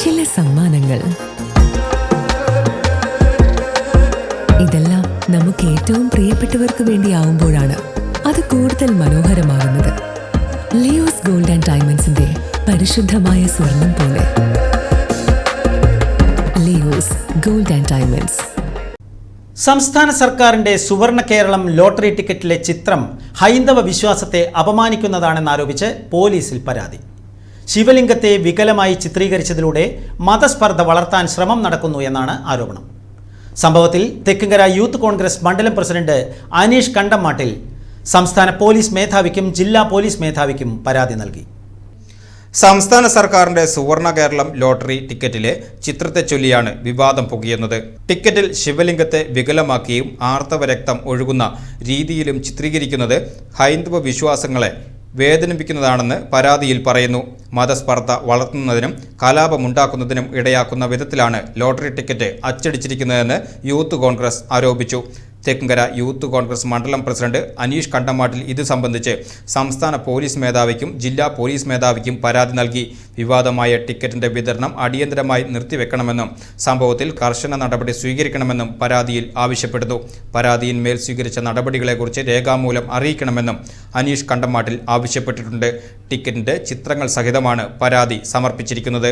ചില സമ്മാനങ്ങൾ. ഇതെല്ലാം നമുക്ക് ഏറ്റവും പ്രിയപ്പെട്ടവർക്ക് വേണ്ടിയാവുമ്പോഴാണ് അത് കൂടുതൽ മനോഹരമാകുന്നത്. ലിയോസ് ഗോൾഡ് ആൻഡ് ഡയമണ്ട്സിന്റെ പരിശുദ്ധമായ സ്വർണം പോലെ. Leo's gold and diamonds. സംസ്ഥാന സർക്കാരിന്റെ സുവർണ കേരളം ലോട്ടറി ടിക്കറ്റിലെ ചിത്രം ഹൈന്ദവ വിശ്വാസത്തെ അപമാനിക്കുന്നതാണെന്നാരോപിച്ച് പോലീസിൽ പരാതി. ശിവലിംഗത്തെ വികലമായി ചിത്രീകരിച്ചതിലൂടെ മതസ്പർദ്ധ വളർത്താൻ ശ്രമം നടക്കുന്നു എന്നാണ് ആരോപണം. സംഭവത്തിൽ തെക്കുംകര യൂത്ത് കോൺഗ്രസ് മണ്ഡലം പ്രസിഡന്റ് അനീഷ് കണ്ടമാട്ടിൽ സംസ്ഥാന പോലീസ് മേധാവിക്കും ജില്ലാ പോലീസ് മേധാവിക്കും പരാതി നൽകി. സംസ്ഥാന സർക്കാരിന്റെ സുവർണ കേരളം ലോട്ടറി ടിക്കറ്റിലെ ചിത്രത്തെ ചൊല്ലിയാണ് വിവാദം പുകയുന്നത് ടിക്കറ്റിൽ ശിവലിംഗത്തെ വികലമാക്കിയും ആർത്തവരക്തം ഒഴുകുന്ന രീതിയിലും ചിത്രീകരിക്കുന്നത് ഹൈന്ദവ വിശ്വാസങ്ങളെ വേദനിപ്പിക്കുന്നതാണെന്ന് പരാതിയിൽ പറയുന്നു. മതസ്പർദ്ധ വളർത്തുന്നതിനും കലാപമുണ്ടാക്കുന്നതിനും ഇടയാക്കുന്ന വിധത്തിലാണ് ലോട്ടറി ടിക്കറ്റ് അച്ചടിച്ചിരിക്കുന്നതെന്ന് യൂത്ത് കോൺഗ്രസ് ആരോപിച്ചു. തെക്കുംകര യൂത്ത് കോൺഗ്രസ് മണ്ഡലം പ്രസിഡന്റ് അനീഷ് കണ്ടമാട്ടിൽ ഇത് സംബന്ധിച്ച് സംസ്ഥാന പോലീസ് മേധാവിക്കും ജില്ലാ പോലീസ് മേധാവിക്കും പരാതി നൽകി. വിവാദമായ ടിക്കറ്റിന്റെ വിതരണം അടിയന്തരമായി നിർത്തിവെക്കണമെന്നും സംഭവത്തിൽ കർശന നടപടി സ്വീകരിക്കണമെന്നും പരാതിയിൽ ആവശ്യപ്പെടുന്നു. പരാതിയിന്മേൽ സ്വീകരിച്ച നടപടികളെക്കുറിച്ച് രേഖാമൂലം അറിയിക്കണമെന്നും അനീഷ് കണ്ടമാട്ടിൽ ആവശ്യപ്പെട്ടിട്ടുണ്ട്. ടിക്കറ്റിന്റെ ചിത്രങ്ങൾ സഹിതമാണ് പരാതി സമർപ്പിച്ചിരിക്കുന്നത്.